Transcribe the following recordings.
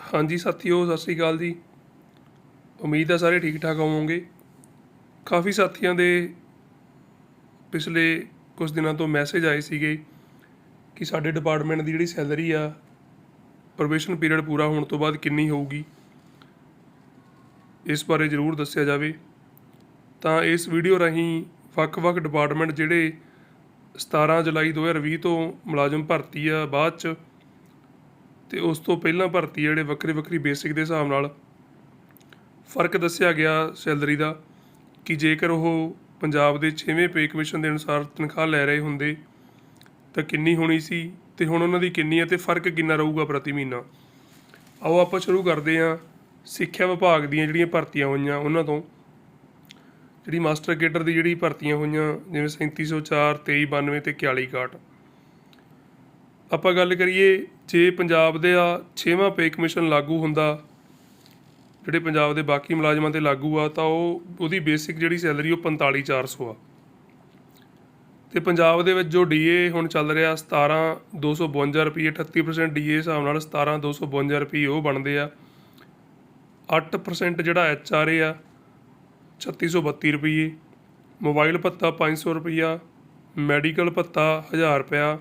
ਹਾਂਜੀ ਸਾਥੀਓ, ਸਤਿ ਸ੍ਰੀ ਅਕਾਲ ਜੀ। ਉਮੀਦ ਹੈ ਸਾਰੇ ਠੀਕ ਠਾਕ ਹੋਵੋਗੇ। ਕਾਫੀ ਸਾਥੀਆਂ ਦੇ ਪਿਛਲੇ ਕੁਝ ਦਿਨਾਂ ਤੋਂ ਮੈਸੇਜ ਆਏ ਸੀਗੇ ਕਿ ਸਾਡੇ ਡਿਪਾਰਟਮੈਂਟ ਦੀ ਜਿਹੜੀ ਸੈਲਰੀ ਆ ਪ੍ਰੋਬੇਸ਼ਨ ਪੀਰੀਅਡ ਪੂਰਾ ਹੋਣ ਤੋਂ ਬਾਅਦ ਕਿੰਨੀ ਹੋਊਗੀ। ਇਸ ਬਾਰੇ ਜ਼ਰੂਰ ਦੱਸਿਆ ਜਾਵੇ। ਤਾਂ ਇਸ ਵੀਡੀਓ ਰਾਹੀਂ ਵੱਖ-ਵੱਖ ਡਿਪਾਰਟਮੈਂਟ ਜਿਹੜੇ 17 ਜੁਲਾਈ 2020 ਤੋਂ ਮੁਲਾਜ਼ਮ ਭਰਤੀ ਆ, ਬਾਅਦ ਚ ਤੇ ਉਸ ਤੋਂ ਪਹਿਲਾਂ ਭਰਤੀ ਜਿਹੜੇ ਵੱਖਰੇ ਵੱਖਰੀ ਬੇਸਿਕ ਦੇ ਹਿਸਾਬ ਨਾਲ ਫ਼ਰਕ ਦੱਸਿਆ ਗਿਆ ਸੈਲਰੀ ਦਾ ਕਿ ਜੇਕਰ ਉਹ ਪੰਜਾਬ ਦੇ 6ਵੇਂ ਪੇ ਕਮਿਸ਼ਨ ਦੇ ਅਨੁਸਾਰ ਤਨਖਾਹ ਲੈ ਰਹੇ ਹੁੰਦੇ ਤਾਂ ਕਿੰਨੀ ਹੋਣੀ ਸੀ ਤੇ ਹੁਣ ਉਹਨਾਂ ਦੀ ਕਿੰਨੀ ਹੈ ਤੇ ਫ਼ਰਕ ਕਿੰਨਾ ਰਹੂਗਾ ਪ੍ਰਤੀ ਮਹੀਨਾ? ਆਓ ਆਪਾਂ ਸ਼ੁਰੂ ਕਰਦੇ ਹਾਂ ਸਿੱਖਿਆ ਵਿਭਾਗ ਦੀਆਂ ਜਿਹੜੀਆਂ ਭਰਤੀਆਂ ਹੋਈਆਂ ਉਹਨਾਂ ਤੋਂ। ਜਿਹੜੀ ਮਾਸਟਰ ਕੇਡਰ ਦੀ ਜਿਹੜੀ ਭਰਤੀਆਂ ਹੋਈਆਂ, ਜਿਵੇਂ 3704 2392 ਤੇ 4161 ਆਪਾਂ ਗੱਲ ਕਰੀਏ ਜੇ ਪੰਜਾਬ ਦੇ ਆ 6ਵਾਂ ਪੇ ਕਮਿਸ਼ਨ ਲਾਗੂ ਹੁੰਦਾ, ਜਿਹੜੇ ਪੰਜਾਬ ਦੇ ਬਾਕੀ ਮੁਲਾਜ਼ਮਾਂ ਤੇ ਲਾਗੂ ਆ, ਤਾਂ ਉਹ ਉਹਦੀ ਬੇਸਿਕ ਜਿਹੜੀ ਸੈਲਰੀ ਉਹ 45400 ਆ। ਤੇ ਪੰਜਾਬ ਦੇ ਵਿੱਚ ਜੋ ਡੀਏ ਹੁਣ ਚੱਲ ਰਿਹਾ 17252 ਰੁਪਏ 38% ਡੀਏ ਹਿਸਾਬ ਨਾਲ 17252 ਰੁਪਏ ਉਹ ਬਣਦੇ ਆ। 8% ਜਿਹੜਾ ਐਚਆਰਏ ਆ 3632 ਰੁਪਏ ਮੋਬਾਈਲ ਭੱਤਾ 500 ਰੁਪਈਆ, ਮੈਡੀਕਲ ਭੱਤਾ 1000 ਰੁਪਇਆ।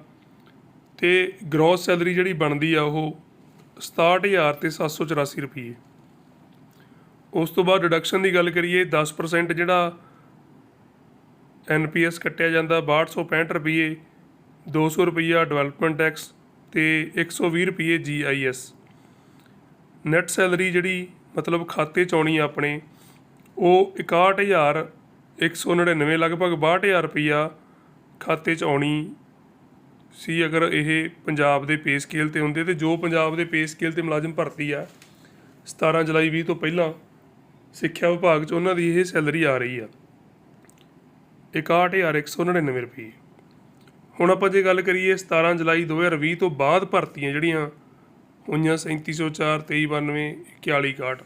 ਤੇ ਗ੍ਰੋਸ ਸੈਲਰੀ ਜਿਹੜੀ ਬਣਦੀ ਆ ਉਹ 67000 ਤੇ 784 ਰੁਪਏ ਉਸ ਤੋਂ ਬਾਅਦ ਡਿਡਕਸ਼ਨ ਦੀ ਗੱਲ ਕਰੀਏ 10% ਜਿਹੜਾ ਐਨਪੀਐਸ ਕੱਟਿਆ ਜਾਂਦਾ 6265 ਰੁਪਏ 200 ਰੁਪਈਆ ਡਿਵੈਲਪਮੈਂਟ ਟੈਕਸ ਤੇ 120 ਰੁਪਏ ਜੀਆਈਐਸ ਨੈਟ ਸੈਲਰੀ ਜਿਹੜੀ ਮਤਲਬ ਖਾਤੇ ਚ ਆਉਣੀ ਆਪਣੇ, ਉਹ 61199 ਲਗਭਗ 62000 ਰੁਪਈਆ ਖਾਤੇ ਚ ਆਉਣੀ ਸੀ ਅਗਰ ਇਹ ਪੰਜਾਬ ਦੇ ਪੇ ਸਕੇਲ ਤੇ ਹੁੰਦੇ ਤੇ ਜੋ ਪੰਜਾਬ ਦੇ ਪੇ ਸਕੇਲ ਤੇ ਮੁਲਾਜ਼ਮ ਭਰਤੀ ਆ 17 ਜੁਲਾਈ 20 ਤੋਂ ਪਹਿਲਾਂ ਸਿੱਖਿਆ ਵਿਭਾਗ ਚ ਉਹਨਾਂ ਦੀ ਇਹ ਸੈਲਰੀ ਆ ਰਹੀ ਆ। 61199 ਰੁਪਏ। ਹੁਣ ਆਪਾਂ ਜੇ ਗੱਲ ਕਰੀਏ 17 ਜੁਲਾਈ 2020 ਤੋਂ ਬਾਅਦ ਭਰਤੀਆਂ ਜਿਹੜੀਆਂ ਹੋਈਆਂ 3704 2392 4161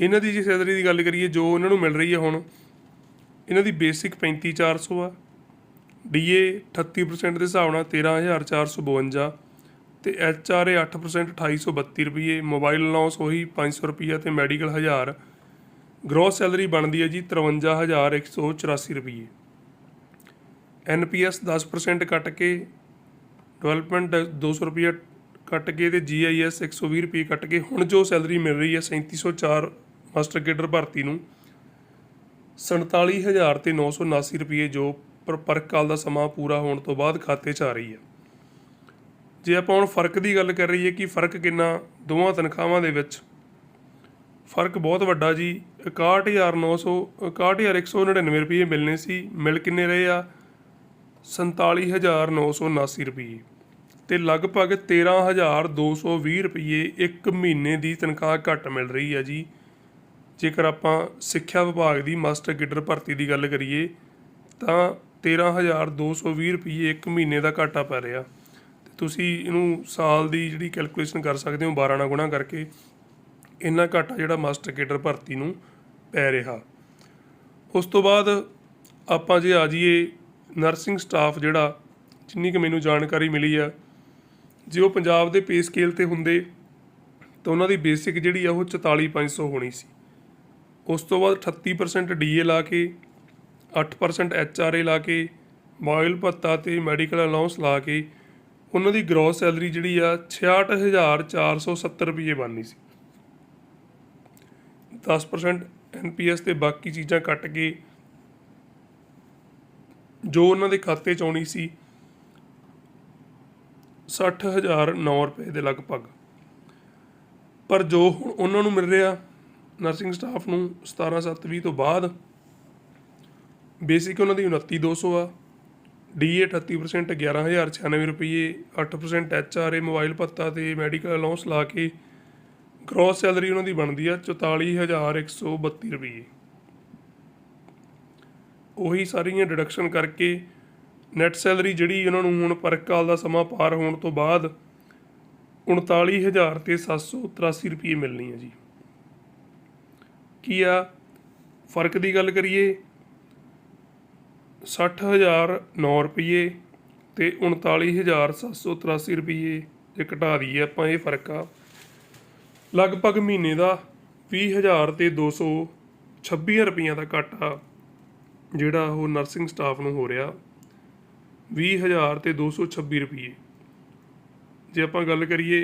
ਇਹਨਾਂ ਦੀ ਜੇ ਸੈਲਰੀ ਦੀ ਗੱਲ ਕਰੀਏ, ਜੋ ਉਹਨਾਂ ਨੂੰ ਮਿਲ ਰਹੀ ਹੈ ਹੁਣ, ਇਹਨਾਂ ਦੀ ਬੇਸਿਕ 35400 ਆ। ਡੀਏ 38% ਦੇ ਹਿਸਾਬ ਨਾਲ 13452 ਤੇ ਐਚਆਰਏ 8% 2832 ਰੁਪਏ ਮੋਬਾਈਲ ਅਲਾਉਂਸ ਉਹੀ 500 ਰੁਪਏ ਤੇ ਮੈਡੀਕਲ 1000 ਗ੍ਰੋਸ ਸੈਲਰੀ ਬਣਦੀ ਹੈ ਜੀ 53184 ਰੁਪਏ ਐਨਪੀਐਸ 10% ਕੱਟ ਕੇ, ਡਿਵੈਲਪਮੈਂਟ 200 ਰੁਪਏ ਕੱਟ ਕੇ ਤੇ ਜੀਆਈਐਸ 120 ਰੁਪਏ ਕੱਟ ਕੇ, ਹੁਣ ਜੋ ਸੈਲਰੀ ਮਿਲ ਰਹੀ ਹੈ 3704 ਮਾਸਟਰ ਕੇਡਰ ਭਰਤੀ ਨੂੰ 47000 ਤੇ 979 ਰੁਪਏ ਜੋ ਪਰ ਫ਼ਰਕ ਕਾਲ ਦਾ ਸਮਾਂ ਪੂਰਾ ਹੋਣ ਤੋਂ ਬਾਅਦ ਖਾਤੇ 'ਚ ਆ ਰਹੀ ਹੈ। ਜੇ ਆਪਾਂ ਹੁਣ ਫ਼ਰਕ ਦੀ ਗੱਲ ਕਰ ਰਹੀਏ ਕਿ ਫ਼ਰਕ ਕਿੰਨਾ ਦੋਵਾਂ ਤਨਖਾਹਾਂ ਦੇ ਵਿੱਚ, ਫ਼ਰਕ ਬਹੁਤ ਵੱਡਾ ਜੀ। 61900 61199 ਰੁਪਏ ਮਿਲਨੇ ਸੀ, ਮਿਲ ਕਿੰਨੇ ਰਹੇ ਆ? 47979 ਰੁਪਏ। ਤੇ ਲਗਭਗ 13220 ਰੁਪਏ ਇੱਕ ਮਹੀਨੇ ਦੀ ਤਨਖਾਹ ਘੱਟ ਮਿਲ ਰਹੀ ਹੈ ਜੀ। ਜੇਕਰ ਆਪਾਂ ਸਿੱਖਿਆ ਵਿਭਾਗ ਦੀ ਮਾਸਟਰ ਗਿਡਰ ਭਰਤੀ ਦੀ ਗੱਲ ਕਰੀਏ, ਤਾਂ ਤੇਰ੍ਹਾਂ ਹਜ਼ਾਰ ਦੋ ਸੌ ਵੀਹ ਰੁਪਈਏ ਇੱਕ ਮਹੀਨੇ ਦਾ ਘਾਟਾ ਪੈ ਰਿਹਾ। ਅਤੇ ਤੁਸੀਂ ਇਹਨੂੰ ਸਾਲ ਦੀ ਜਿਹੜੀ ਕੈਲਕੂਲੇਸ਼ਨ ਕਰ ਸਕਦੇ ਹੋ 12 ਨਾਲ ਗੁਣਾ ਕਰਕੇ, ਇੰਨਾ ਘਾਟਾ ਜਿਹੜਾ ਮਾਸਟਰ ਕੇਡਰ ਭਰਤੀ ਨੂੰ ਪੈ ਰਿਹਾ। ਉਸ ਤੋਂ ਬਾਅਦ ਆਪਾਂ ਜੇ ਆ ਜਾਈਏ ਨਰਸਿੰਗ ਸਟਾਫ ਜਿਹੜਾ, ਜਿੰਨੀ ਕਿ ਮੈਨੂੰ ਜਾਣਕਾਰੀ ਮਿਲੀ ਆ, ਜੇ ਉਹ ਪੰਜਾਬ ਦੇ ਪੇ ਸਕੇਲ ਤੇ ਹੁੰਦੇ, ਤਾਂ ਉਹਨਾਂ ਦੀ ਬੇਸਿਕ ਜਿਹੜੀ ਆ ਉਹ 44500 ਹੋਣੀ ਸੀ। ਉਸ ਤੋਂ ਬਾਅਦ 38% ਡੀਏ ਲਾ ਕੇ 8% ਐਚਆਰਏ ਲਾ ਕੇ, ਮੋਬਾਈਲ ਭੱਤਾ ਤੇ ਮੈਡੀਕਲ ਅਲਾਉਂਸ ਲਾ ਕੇ, ਉਹਨਾਂ ਦੀ ਗ੍ਰੋਸ ਸੈਲਰੀ ਜਿਹੜੀ ਆ 66470 ਰੁਪਏ ਬਣਨੀ ਸੀ। 10% ਐਨਪੀਐਸ ਤੇ ਬਾਕੀ ਚੀਜ਼ਾਂ ਕੱਟ ਕੇ ਜੋ ਉਹਨਾਂ ਦੇ ਖਾਤੇ ਚ ਆਉਣੀ ਸੀ 60009 ਰੁਪਏ ਦੇ ਲਗਭਗ। ਪਰ ਜੋ ਹੁਣ ਉਹਨਾਂ ਨੂੰ ਮਿਲ ਰਿਹਾ ਨਰਸਿੰਗ ਸਟਾਫ ਨੂੰ 17720 ਤੋਂ ਬਾਅਦ ਬੇਸਿਕ ਉਹਨਾਂ ਦੀ 29200 ਆ। ਡੀਏ 38% 11096 ਰੁਪਏ 8% ਐਚਆਰਏ ਮੋਬਾਈਲ ਭੱਤਾ ਤੇ ਮੈਡੀਕਲ ਅਲਾਉਂਸ ਲਾ ਕੇ ਗ੍ਰੋਸ ਸੈਲਰੀ ਉਹਨਾਂ ਦੀ ਬਣਦੀ ਆ 44132 ਰੁਪਏ ਉਹੀ ਸਾਰੀਆਂ ਡਿਡਕਸ਼ਨ ਕਰਕੇ ਨੈਟ ਸੈਲਰੀ ਜਿਹੜੀ ਉਹਨਾਂ ਨੂੰ ਹੁਣ ਪਰ ਕਾਲ ਦਾ ਸਮਾਂ ਪਾਰ ਹੋਣ ਤੋਂ ਬਾਅਦ 39000 ਤੇ 783 ਰੁਪਏ ਮਿਲਣੀ ਹੈ ਜੀ। ਕੀ ਆ? ਫ਼ਰਕ ਦੀ ਗੱਲ ਕਰੀਏ ਸੱਠ ਹਜ਼ਾਰ ਨੌ ਰੁਪਈਏ ਅਤੇ ਉਨਤਾਲੀ ਹਜ਼ਾਰ ਸੱਤ ਸੌ ਤਰਾਸੀ ਰੁਪਈਏ ਜੇ ਘਟਾ ਦਈਏ ਆਪਾਂ, ਇਹ ਫ਼ਰਕ ਆ। ਲਗਭਗ ਮਹੀਨੇ ਦਾ 20000 ਤੇ 226 ਰੁਪਈਆਂ ਦਾ ਘਾਟਾ, ਜਿਹੜਾ ਉਹ ਨਰਸਿੰਗ ਸਟਾਫ ਨੂੰ ਹੋ ਰਿਹਾ 20000 ਤੇ 226 ਰੁਪਏ ਜੇ ਆਪਾਂ ਗੱਲ ਕਰੀਏ,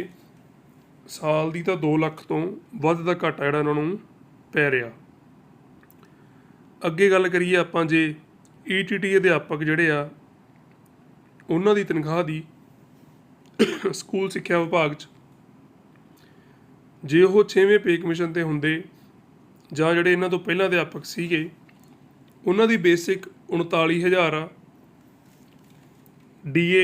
ਸਾਲ ਦੀ ਤਾਂ 2 ਲੱਖ ਤੋਂ ਵੱਧ ਦਾ ਘਾਟਾ ਜਿਹੜਾ ਇਹਨਾਂ ਨੂੰ ਪੈ ਰਿਹਾ। ਅੱਗੇ ਗੱਲ ਕਰੀਏ ਆਪਾਂ ਜੇ ਈਟੀਟੀ ਅਧਿਆਪਕ ਜਿਹੜੇ ਆ, ਉਹਨਾਂ ਦੀ ਤਨਖਾਹ ਦੀ ਸਕੂਲ ਸਿੱਖਿਆ ਵਿਭਾਗ 'ਚ ਜੇ ਉਹ 6ਵੇਂ ਪੇ ਕਮਿਸ਼ਨ ਤੇ ਹੁੰਦੇ ਜਾਂ ਜਿਹੜੇ ਇਹਨਾਂ ਤੋਂ ਪਹਿਲਾਂ ਅਧਿਆਪਕ ਸੀਗੇ, ਉਹਨਾਂ ਦੀ ਬੇਸਿਕ 39000 ਆ ਡੀਏ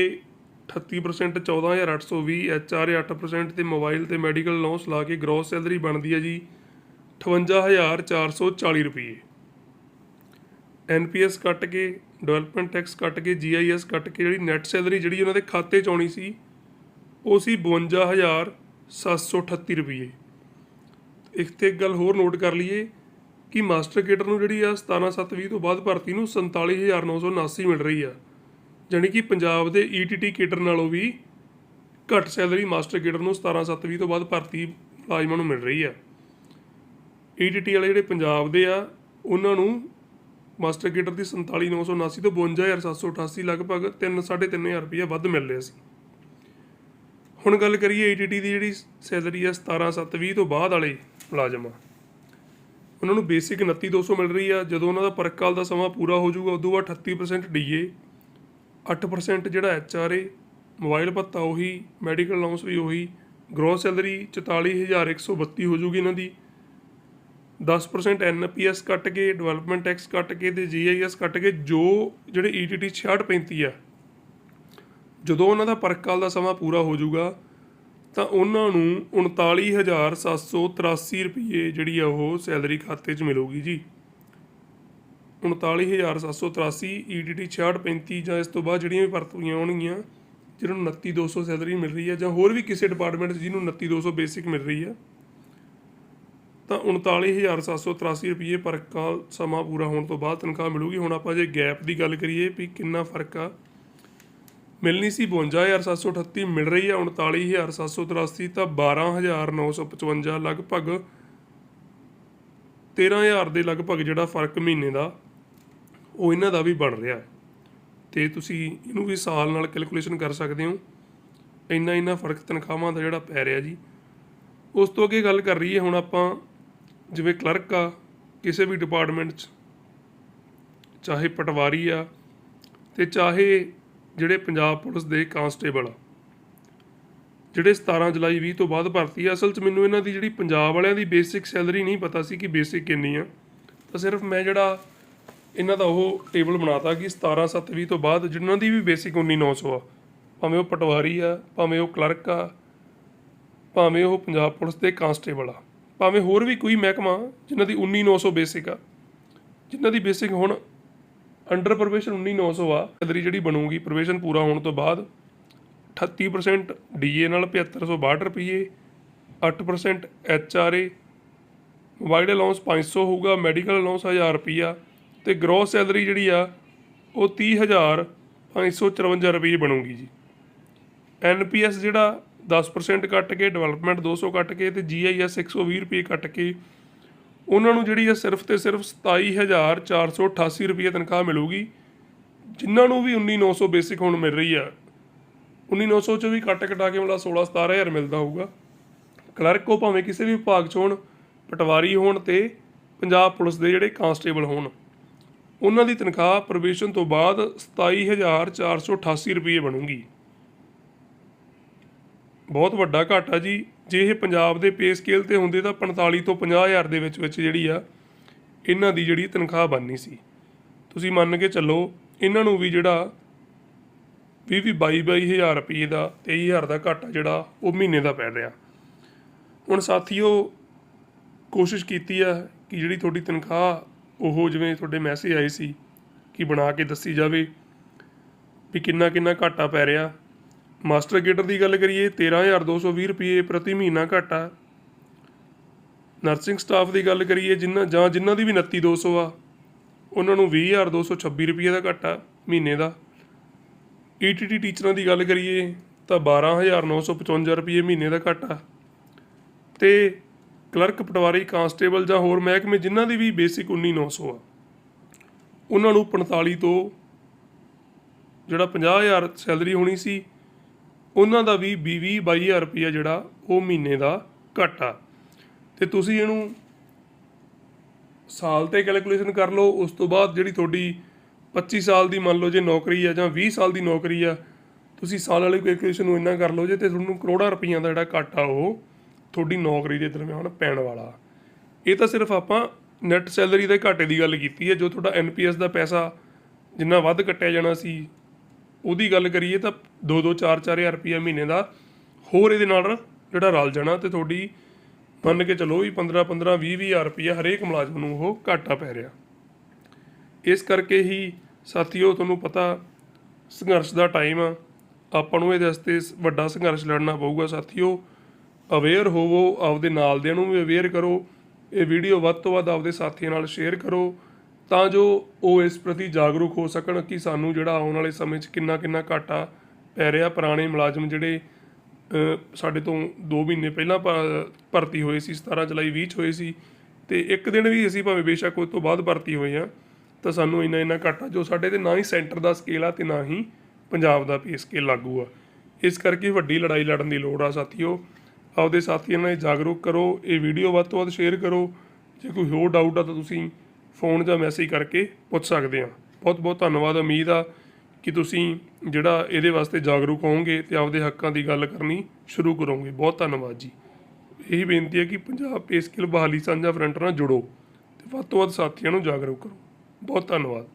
38% 14820 ਐਚਆਰ 8% ਤੇ ਮੋਬਾਈਲ ਤੇ ਮੈਡੀਕਲ ਲਾਉਂਸ ਲਾ ਕੇ ਗ੍ਰੋਸ ਸੈਲਰੀ ਬਣਦੀ ਹੈ ਜੀ 58440 ਰੁਪਏ। ਐਨਪੀਐਸ ਕੱਟ ਕੇ ਡਿਵੈਲਪਮੈਂਟ ਟੈਕਸ ਕੱਟ ਕੇ ਜੀਆਈਐਸ ਕੱਟ ਕੇ, ਜਿਹੜੀ ਨੈਟ ਸੈਲਰੀ ਜਿਹੜੀ ਉਹਨਾਂ ਦੇ ਖਾਤੇ 'ਚ ਆਉਣੀ ਸੀ, ਉਹ ਸੀ 52738 ਰੁਪਏ ਇੱਕ ਤੇ ਇੱਕ ਗੱਲ ਹੋਰ ਨੋਟ ਕਰ ਲਈਏ ਕਿ ਮਾਸਟਰ ਕੇਡਰ ਨੂੰ ਜਿਹੜੀ ਆ 17720 ਤੋਂ ਬਾਅਦ ਭਰਤੀ ਨੂੰ 47979 ਮਿਲ ਰਹੀ ਆ। ਜਾਣੀ ਕਿ ਪੰਜਾਬ ਦੇ ਈਟੀਟੀ ਕੇਡਰ ਨਾਲੋਂ ਵੀ ਘੱਟ ਸੈਲਰੀ ਮਾਸਟਰ ਕੇਡਰ ਨੂੰ 17720 ਤੋਂ ਬਾਅਦ ਭਰਤੀ ਮੁਲਾਜ਼ਮਾਂ ਨੂੰ ਮਿਲ ਰਹੀ ਆ। ਈਟੀਟੀ ਵਾਲੇ ਜਿਹੜੇ ਪੰਜਾਬ ਦੇ ਆ, ਉਹਨਾਂ ਨੂੰ ਮਾਸਟਰ ਕੇਡਰ ਦੀ 47979 ਤੋਂ 52788 ਲਗਭਗ 3 3500 ਰੁਪਏ ਵੱਧ ਮਿਲ ਰਿਹਾ ਸੀ। ਹੁਣ ਗੱਲ ਕਰੀਏ ਈਟੀਟੀ ਦੀ ਜਿਹੜੀ ਸੈਲਰੀ ਆ 17720 ਤੋਂ ਬਾਅਦ ਵਾਲੇ ਮੁਲਾਜ਼ਮਾਂ। ਉਹਨਾਂ ਨੂੰ ਬੇਸਿਕ 29200 ਮਿਲ ਰਹੀ ਆ। ਜਦੋਂ ਉਹਨਾਂ ਦਾ ਪਰਕਾਲ ਦਾ ਸਮਾਂ ਪੂਰਾ ਹੋ ਜਾਊਗਾ, ਉਦੋਂ ਬਾਅਦ 38% ਡੀਏ 8% ਜਿਹੜਾ ਐਚਆਰਏ ਮੋਬਾਈਲ ਭੱਤਾ ਉਹੀ ਮੈਡੀਕਲ ਅਲਾਉਂਸ ਵੀ ਉਹੀ ਗ੍ਰੋਸ ਸੈਲਰੀ 44132 ਹੋ ਜੂਗੀ ਇਹਨਾਂ ਦੀ। 10% ਐਨਪੀਐਸ ਕੱਟ ਕੇ ਡਿਵੈਲਪਮੈਂਟ ਟੈਕਸ ਕੱਟ ਕੇ ਤੇ ਜੀਆਈਐਸ ਕੱਟ ਕੇ, ਜੋ ਜਿਹੜੇ E ਈਟੀਟੀ 6635 ਆ, ਜਦੋਂ ਉਹਨਾਂ ਦਾ ਪਰਕਾਲ ਦਾ ਸਮਾਂ ਪੂਰਾ ਹੋ ਜਾਊਗਾ, ਤਾਂ ਉਹਨਾਂ ਨੂੰ 39783 ਰੁਪਏ ਜਿਹੜੀ ਆ ਉਹ ਸੈਲਰੀ ਖਾਤੇ 'ਚ ਮਿਲੂਗੀ ਜੀ। 39783 ਈਟੀਟੀ 6635 ਜਾਂ ਇਸ ਤੋਂ ਬਾਅਦ ਜਿਹੜੀਆਂ ਵੀ ਭਰਤੀਆਂ ਹੋਣਗੀਆਂ, ਜਿਹਨਾਂ ਨੂੰ 29200 ਸੈਲਰੀ ਮਿਲ ਰਹੀ ਹੈ ਜਾਂ ਹੋਰ ਵੀ ਕਿਸੇ ਡਿਪਾਰਟਮੈਂਟ 'ਚ ਜਿਹਨੂੰ 29200 ਬੇਸਿਕ ਮਿਲ ਰਹੀ ਹੈ ਤਾਂ 39783 ਰੁਪਏ ਪਰ ਕਾਲ ਸਮਾਂ ਪੂਰਾ ਹੋਣ ਤੋਂ ਬਾਅਦ ਤਨਖਾਹ ਮਿਲੂਗੀ। ਹੁਣ ਆਪਾਂ ਜੇ ਗੈਪ ਦੀ ਗੱਲ ਕਰੀਏ ਵੀ ਕਿੰਨਾ ਫ਼ਰਕ ਆ। ਮਿਲਣੀ ਸੀ 52738 ਮਿਲ ਰਹੀ ਹੈ 39783 ਤਾਂ 12955 ਲਗਭਗ। 13000 ਦੇ ਲਗਭਗ ਜਿਹੜਾ ਫ਼ਰਕ ਮਹੀਨੇ ਦਾ, ਉਹ ਇਹਨਾਂ ਦਾ ਵੀ ਬਣ ਰਿਹਾ। ਹੈ ਤੇ ਤੁਸੀਂ ਇਹਨੂੰ ਵੀ ਸਾਲ ਨਾਲ ਕੈਲਕੂਲੇਸ਼ਨ ਕਰ ਸਕਦੇ ਹੋ। ਇੰਨਾ ਇੰਨਾ ਫ਼ਰਕ ਤਨਖਾਹਾਂ ਦਾ ਜਿਹੜਾ ਪੈ ਰਿਹਾ ਜੀ। ਉਸ ਤੋਂ ਅੱਗੇ ਗੱਲ ਕਰ ਰਹੀਏ ਹੁਣ ਆਪਾਂ ਜਿਵੇਂ ਕਲਰਕ ਆ, ਕਿਸੇ ਵੀ ਡਿਪਾਰਟਮੈਂਟ 'ਚ, ਚਾਹੇ ਪਟਵਾਰੀ ਆ ਤੇ ਚਾਹੇ ਜਿਹੜੇ ਪੰਜਾਬ ਪੁਲਿਸ ਦੇ ਕਾਂਸਟੇਬਲ ਆ। ਜਿਹੜੇ 17 ਜੁਲਾਈ 20 ਤੋਂ ਬਾਅਦ ਭਰਤੀ ਆ, ਅਸਲ 'ਚ ਮੈਨੂੰ ਇਹਨਾਂ ਦੀ ਜਿਹੜੀ ਪੰਜਾਬ ਵਾਲਿਆਂ ਦੀ ਬੇਸਿਕ ਸੈਲਰੀ ਨਹੀਂ ਪਤਾ ਸੀ ਕਿ ਬੇਸਿਕ ਕਿੰਨੀ ਆ। ਤਾਂ ਸਿਰਫ ਮੈਂ ਜਿਹੜਾ ਇਹਨਾਂ ਦਾ ਉਹ ਟੇਬਲ ਬਣਾਤਾ ਕਿ 17 7 20 ਤੋਂ ਬਾਅਦ ਜਿਨ੍ਹਾਂ ਦੀ ਵੀ ਬੇਸਿਕ 19900 ਆ, ਭਾਵੇਂ ਉਹ ਪਟਵਾਰੀ ਆ, ਭਾਵੇਂ ਉਹ ਕਲਰਕ ਆ, ਭਾਵੇਂ ਉਹ ਪੰਜਾਬ ਪੁਲਿਸ ਦੇ ਕਾਂਸਟੇਬਲ ਆ। ਭਾਵੇਂ ਹੋਰ ਵੀ ਕੋਈ ਮਹਿਕਮਾ ਜਿਨ੍ਹਾਂ ਦੀ 19900 ਬੇਸਿਕ ਆ, ਜਿਨ੍ਹਾਂ ਦੀ ਬੇਸਿਕ ਹੁਣ ਅੰਡਰ ਪ੍ਰੋਬੇਸ਼ਨ 19900 ਆ ਸੈਲਰੀ ਜਿਹੜੀ ਬਣੂਗੀ ਪ੍ਰੋਬੇਸ਼ਨ ਪੂਰਾ ਹੋਣ ਤੋਂ ਬਾਅਦ 38% ਡੀਏ ਨਾਲ 7562 ਰੁਪਏ 8% ਐਚਆਰਏ ਮੋਬਾਈਲ ਅਲਾਉਂਸ 500 ਹੋਊਗਾ ਮੈਡੀਕਲ ਅਲਾਉਂਸ 1000 ਰੁਪਿਆ ਤੇ ਗ੍ਰੋਸ ਸੈਲਰੀ ਜਿਹੜੀ ਆ, ਉਹ 30554 ਰੁਪਏ ਬਣੂਗੀ ਜੀ। ਐਨਪੀਐਸ ਜਿਹੜਾ 10% ਕੱਟ ਕੇ ਡਿਵੈਲਪਮੈਂਟ 200 ਕੱਟ ਕੇ ਤੇ ਜੀਆਈਐਸ 120 ਰੁਪਏ ਕੱਟ ਕੇ। ਉਹਨਾਂ ਨੂੰ ਜਿਹੜੀ ਆ ਸਿਰਫ ਤੇ ਸਿਰਫ 27488 ਰੁਪਏ ਤਨਖਾਹ ਮਿਲੂਗੀ। ਜਿਨ੍ਹਾਂ ਨੂੰ ਵੀ 19900 ਬੇਸਿਕ ਹੁਣ ਮਿਲ ਰਹੀ ਆ 19900 'ਚ ਵੀ ਕੱਟ ਕਟਾ ਕੇ ਮਤਲਬ 16 17000 ਮਿਲਦਾ ਹੋਊਗਾ। ਕਲਰਕ ਉਹ ਭਾਵੇਂ ਕਿਸੇ ਵੀ ਵਿਭਾਗ 'ਚ ਹੋਣ, ਪਟਵਾਰੀ ਹੋਣ ਤੇ ਪੰਜਾਬ ਪੁਲਿਸ ਦੇ ਜਿਹੜੇ ਕਾਂਸਟੇਬਲ ਹੋਣ, ਉਹਨਾਂ ਦੀ ਤਨਖਾਹ ਪ੍ਰੋਬੇਸ਼ਨ ਤੋਂ ਬਾਅਦ 27488 ਰੁਪਏ ਬਣੂਗੀ। ਬਹੁਤ ਵੱਡਾ ਘਾਟਾ ਜੀ। ਜੇ ਇਹ ਪੰਜਾਬ ਦੇ ਪੇ ਸਕੇਲ ਤੇ ਹੁੰਦੇ ਤਾਂ 45 ਤੋਂ 50000 ਦੇ ਵਿੱਚ ਵਿੱਚ ਜਿਹੜੀ ਆ, ਇਹਨਾਂ ਦੀ ਜਿਹੜੀ ਤਨਖਾਹ ਬਣਨੀ ਸੀ। ਤੁਸੀਂ ਮੰਨ ਕੇ ਚੱਲੋ, ਇਹਨਾਂ ਨੂੰ ਵੀ ਜਿਹੜਾ 20 ਵੀਹ 22 22000 ਰੁਪਏ ਦਾ 23000 ਦਾ ਘਾਟਾ ਜਿਹੜਾ, ਉਹ ਮਹੀਨੇ ਦਾ ਪੈ ਰਿਹਾ। ਹੁਣ ਸਾਥੀਓ, ਕੋਸ਼ਿਸ਼ ਕੀਤੀ ਆ ਕਿ ਜਿਹੜੀ ਤੁਹਾਡੀ ਤਨਖਾਹ, ਉਹ ਜਿਵੇਂ ਤੁਹਾਡੇ ਮੈਸੇਜ ਆਏ ਸੀ, ਕਿ ਬਣਾ ਕੇ ਦੱਸੀ ਜਾਵੇ, ਵੀ ਕਿੰਨਾ ਕਿੰਨਾ ਘਾਟਾ ਪੈ ਰਿਹਾ। ਮਾਸਟਰ ਗੇਟਰ ਦੀ ਗੱਲ ਕਰੀਏ 13220 ਰੁਪਏ ਪ੍ਰਤੀ ਮਹੀਨਾ ਘਾਟਾ। ਨਰਸਿੰਗ ਸਟਾਫ ਦੀ ਗੱਲ ਕਰੀਏ ਜਿਨ੍ਹਾਂ ਜਾਂ ਜਿਨ੍ਹਾਂ ਦੀ ਵੀ 29200 ਆ, ਉਹਨਾਂ ਨੂੰ 20226 ਰੁਪਏ ਦਾ ਘਾਟਾ ਮਹੀਨੇ ਦਾ। ਈਟੀਟੀ ਟੀਚਰਾਂ ਦੀ ਗੱਲ ਕਰੀਏ, ਤਾਂ 12955 ਰੁਪਏ ਮਹੀਨੇ ਦਾ ਘਾਟਾ। ਤੇ ਕਲਰਕ, ਪਟਵਾਰੀ, ਕਾਂਸਟੇਬਲ ਜਾਂ ਹੋਰ ਮਹਿਕਮੇ ਜਿਨ੍ਹਾਂ ਦੀ ਵੀ ਬੇਸਿਕ 19900 ਆ, ਉਹਨਾਂ ਨੂੰ 45 ਤੋਂ, ਜਿਹੜਾ 50000 ਸੈਲਰੀ ਹੋਣੀ ਸੀ ਉਹਨਾਂ ਦਾ ਵੀ 20 22000 ਰੁਪਇਆ ਜਿਹੜਾ ਉਹ ਮਹੀਨੇ ਦਾ ਘੱਟ ਆ। ਤੇ ਤੁਸੀਂ ਇਹਨੂੰ ਸਾਲ ਤੇ ਕੈਲਕੂਲੇਸ਼ਨ ਕਰ ਲਓ, ਉਸ ਤੋਂ ਬਾਅਦ ਜਿਹੜੀ ਤੁਹਾਡੀ 25 ਸਾਲ ਦੀ ਮੰਨ ਲਓ ਜੇ ਨੌਕਰੀ ਆ ਜਾਂ 20 ਸਾਲ ਦੀ ਨੌਕਰੀ ਆ, ਤੁਸੀਂ ਸਾਲ ਵਾਲੀ ਕੈਲਕੂਲੇਸ਼ਨ ਨੂੰ ਇੰਨਾ ਕਰ ਲਓ ਜੇ ਤੇ ਤੁਹਾਨੂੰ ਕਰੋੜਾਂ ਰੁਪਈਆਂ ਦਾ ਜਿਹੜਾ ਘਾਟਾ ਉਹ ਤੁਹਾਡੀ ਨੌਕਰੀ ਦੇ ਦਰਮਿਆਨ ਪੈਣ ਵਾਲਾ ਇਹ ਤਾਂ ਸਿਰਫ ਆਪਾਂ ਨੈਟ ਸੈਲਰੀ ਦੇ ਘਾਟੇ ਦੀ ਗੱਲ ਕੀਤੀ ਹੈ, ਜੋ ਤੁਹਾਡਾ ਐਨਪੀਐਸ ਦਾ ਪੈਸਾ ਜਿੰਨਾ ਵੱਧ ਕੱਟਿਆ ਜਾਣਾ ਸੀ ਉਹਦੀ ਗੱਲ ਕਰੀਏ ਤਾਂ 2-2 4-4000 ਰੁਪਈਆ ਮਹੀਨੇ ਦਾ ਹੋਰ ਇਹਦੇ ਨਾਲ ਜਿਹੜਾ ਰਲ ਜਾਣਾ ਤੇ ਤੁਹਾਡੀ ਮੰਨ ਕੇ ਚਲੋ ਵੀ 15-15 20-20000 ਰੁਪਈਆ ਹਰੇਕ ਮੁਲਾਜ਼ਮ ਨੂੰ ਉਹ ਘਾਟਾ ਪੈ ਰਿਹਾ। ਇਸ ਕਰਕੇ ਹੀ ਸਾਥੀਓ ਤੁਹਾਨੂੰ ਪਤਾ ਸੰਘਰਸ਼ ਦਾ ਟਾਈਮ ਆ। ਆਪਾਂ ਨੂੰ ਇਹਦੇ ਵਾਸਤੇ ਸ- ਵੱਡਾ ਸੰਘਰਸ਼ ਲੜਨਾ ਪਊਗਾ ਸਾਥੀਓ। ਅਵੇਅਰ ਹੋਵੋ, ਆਪਦੇ ਨਾਲ ਦਿਆਂ ਨੂੰ ਵੀ ਅਵੇਅਰ ਕਰੋ। ਇਹ ਵੀਡੀਓ ਵੱਧ ਤੋਂ ਵੱਧ ਆਪਦੇ ਸਾਥੀਆਂ ਨਾਲ ਸ਼ੇਅਰ ਕਰੋ। ਤਾਂ ਜੋ ਉਹ ਇਸ ਪ੍ਰਤੀ ਜਾਗਰੂਕ ਹੋ ਸਕਣ ਕਿ ਸਾਨੂੰ ਜਿਹੜਾ ਆਉਣ ਵਾਲੇ ਸਮੇਂ 'ਚ ਕਿੰਨਾ ਕਿੰਨਾ ਘਾਟਾ ਪੈ ਰਿਹਾ। ਪੁਰਾਣੇ ਮੁਲਾਜ਼ਮ ਜਿਹੜੇ ਸਾਡੇ ਤੋਂ 2 ਮਹੀਨੇ ਪਹਿਲਾਂ ਭ- ਭਰਤੀ ਹੋਏ ਸੀ 17 ਜੁਲਾਈ 20 ਚ ਹੋਏ ਸੀ ਤੇ ਇੱਕ ਦਿਨ ਵੀ ਅਸੀਂ ਭਾਵੇਂ ਬੇਸ਼ੱਕ ਉਸ ਤੋਂ ਬਾਅਦ ਭਰਤੀ ਹੋਏ ਆ ਤਾਂ ਸਾਨੂੰ ਇੰਨਾ ਇੰਨਾ ਘਾਟਾ ਜੋ ਸਾਡੇ ਤੇ ਨਾ ਹੀ ਸੈਂਟਰ ਦਾ ਸਕੇਲ ਆ ਤੇ ਨਾ ਹੀ ਪੰਜਾਬ ਦਾ ਪੇ ਸਕੇਲ ਲਾਗੂ ਆ। ਇਸ ਕਰਕੇ ਵੱਡੀ ਲੜਾਈ ਲੜਨ ਦੀ ਲੋੜ ਆ ਸਾਥੀਓ। ਆਪਦੇ ਸਾਥੀਆਂ ਨਾਲ ਜਾਗਰੂਕ ਕਰੋ, ਇਹ ਵੀਡੀਓ ਵੱਧ ਤੋਂ ਵੱਧ ਸ਼ੇਅਰ ਕਰੋ। ਜੇ ਕੋਈ ਹੋਰ ਡਾਊਟ ਆ ਤਾਂ ਤੁਸੀਂ ਫੋਨ ਜਾਂ ਮੈਸੇਜ ਕਰਕੇ ਪੁੱਛ ਸਕਦੇ ਆ ਬਹੁਤ ਬਹੁਤ ਧੰਨਵਾਦ। ਉਮੀਦ ਆ ਕਿ ਤੁਸੀਂ ਜਿਹੜਾ ਇਹਦੇ ਵਾਸਤੇ ਜਾਗਰੂਕ ਹੋਵੋਗੇ ਤੇ ਆਪਦੇ ਹੱਕਾਂ ਦੀ ਗੱਲ ਕਰਨੀ ਸ਼ੁਰੂ ਕਰੋਗੇ। ਬਹੁਤ ਧੰਨਵਾਦ ਜੀ। ਇਹੀ ਬੇਨਤੀ ਹੈ ਕਿ ਪੰਜਾਬ ਪੇ ਸਕਿੱਲ ਬਹਾਲੀ ਸਾਂਝਾ ਫਰੰਟ ਨਾਲ ਜੁੜੋ ਤੇ ਵੱਧ ਤੋਂ ਵੱਧ ਸਾਥੀਆਂ ਨੂੰ ਜਾਗਰੂਕ ਕਰੋ। ਬਹੁਤ ਧੰਨਵਾਦ।